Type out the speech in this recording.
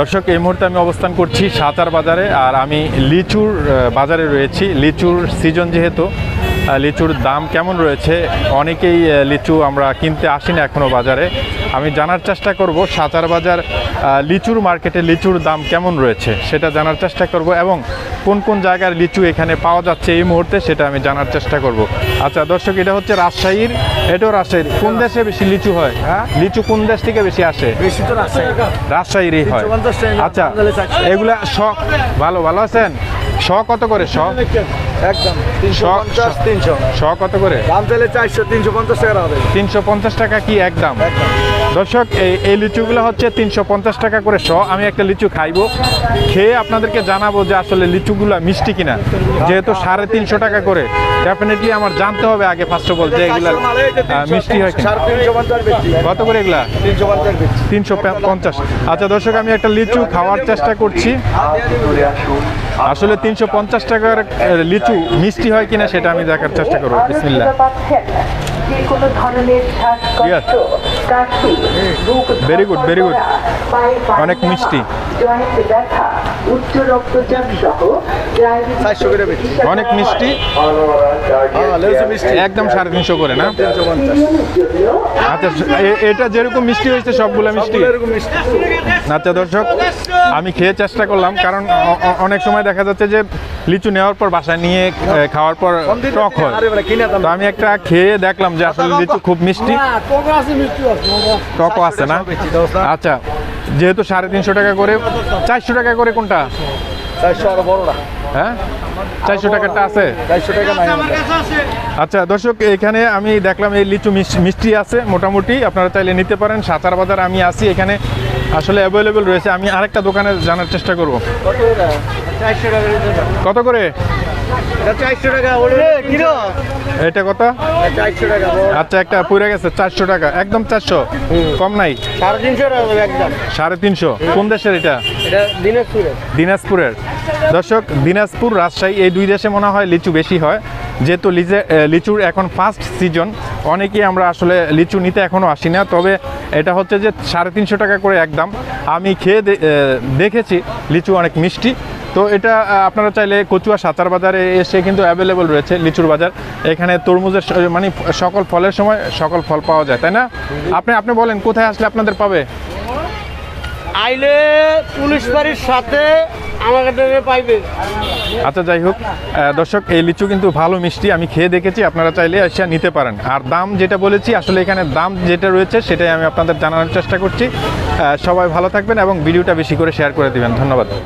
দর্শক, এই মুহূর্তে আমি অবস্থান করছি সাঁতার বাজারে আর আমি লিচুর বাজারে রয়েছি। লিচুর সিজন যেহেতু লিচুর দাম কেমন রয়েছে? অনেকেই লিচু আমরা কিনতে আসি না এখনও বাজারে। আমি জানার চেষ্টা করব সাঁতার বাজার লিচুর মার্কেটে লিচুর দাম কেমন রয়েছে সেটা জানার চেষ্টা করব এবং কোন কোন জায়গার লিচু এখানে পাওয়া যাচ্ছে এই মুহূর্তে সেটা আমি জানার চেষ্টা করব। আচ্ছা দর্শক এটা হচ্ছে রাজশাহীর এটাও রাজশাহীর। কোন দেশে বেশি লিচু হয়? হ্যাঁ? লিচু কোন দেশ থেকে বেশি আসে? বেশি তো রাজশাহীরই হয়। আচ্ছা এগুলা শ ভালো ভালো আছেন? শ কত করে? শ একদম তিনশো পঞ্চাশ তিনশো। শ কত করে? দাম চাইলে চারশো তিনশো পঞ্চাশ টাকা হবে তিনশো পঞ্চাশ টাকা কি একদম। দর্শক এই এই লিচুগুলো হচ্ছে তিনশো পঞ্চাশ টাকা করে শ আমি একটা লিচু খাইবো। খেয়ে আপনাদেরকে জানাব যে আসলে লিচুগুলো মিষ্টি কিনা। যেহেতু সাড়ে তিনশো টাকা করে। ডেফিনেটলি আমার জানতে হবে আগে ফার্স্ট অফ অল যে এগুলা মিষ্টি হয় কত করে এগুলা? তিনশো পঞ্চাশ। আচ্ছা দর্শক আমি একটা লিচু খাওয়ার চেষ্টা করছি। আসলে তিনশো পঞ্চাশ টাকার লিচু মিষ্টি হয় কিনা সেটা আমি দেখার চেষ্টা করব। বিসমিল্লা good. ধরফরা, পায়ে পানি অনেক মিষ্টি। অনেক মিষ্টি। একদম সাড়ে তিনশো করে না? আচ্ছা এ- এটা যেরকম মিষ্টি হয়েছে সবগুলো মিষ্টি। আচ্ছা দর্শক আমি খেয়ে চেষ্টা করলাম কারণ অনেক সময় দেখা যাচ্ছে যে লিচু নেওয়ার পর বাসায় নিয়ে খাওয়ার পর টক হয়। তো আমি একটা খেয়ে দেখলাম যে আসলে লিচু খুব মিষ্টি। টকও আছে না? আচ্ছা যেহেতু সাড়ে তিনশো টাকা করে চারশো টাকা করে কোনটা? চারশো আরও বড়টা হ্যাঁ? চারশো টাকারটা আছে? চারশো টাকা নাই আচ্ছা দর্শক এখানে আমি দেখলাম এই লিচু মিষ্টি আছে মোটামুটি। আপনারা চাইলে নিতে পারেন। সাঁতার বাজার আমি আসি এখানে আসলে অ্যাভেলেবেল রয়েছে। আমি আরেকটা দোকানে জানার চেষ্টা করব। কত করে? এটা চারশো টাকা এটা কত? চারশো টাকা আচ্ছা একটা পুরে গেছে চারশো টাকা। একদম চারশো? কম নাই? সাড়ে তিনশো একদম। সাড়ে তিনশো? কোন দেশের এটা? এটা দিনাজপুরের। দর্শক, দিনাজপুর রাজশাহী, এই দুই দেশে মনে হয় লিচু বেশি হয়। যেহেতু লিচে লিচুর এখন ফার্স্ট সিজন অনেকেই আমরা আসলে লিচু নিতে এখনও আসি না। তবে এটা হচ্ছে যে সাড়ে তিনশো টাকা করে একদম আমি খেয়ে দেখেছি, লিচু অনেক মিষ্টি। তো এটা আপনারা চাইলে কচুয়া সাঁতার বাজারে এসে কিন্তু অ্যাভেলেবল রয়েছে লিচুর বাজার। এখানে তরমুজের মানে সকল ফলের সময় সকল ফল পাওয়া যায়, তাই না? আপনি আপনি বলেন, কোথায় আসলে আপনাদের পাবে? আইলে পুলিশ বাড়ির সাথে আচ্ছা যাই হোক দর্শক, এই লিচু কিন্তু ভালো মিষ্টি, আমি খেয়ে দেখেছি, আপনারা চাইলে এসে নিতে পারেন। আর দাম যেটা বলেছি, আসলে এখানে দাম যেটা রয়েছে, সেটাই আমি আপনাদের জানানোর চেষ্টা করছি। সবাই ভালো থাকবেন এবং ভিডিওটা বেশি করে শেয়ার করে দেবেন। ধন্যবাদ।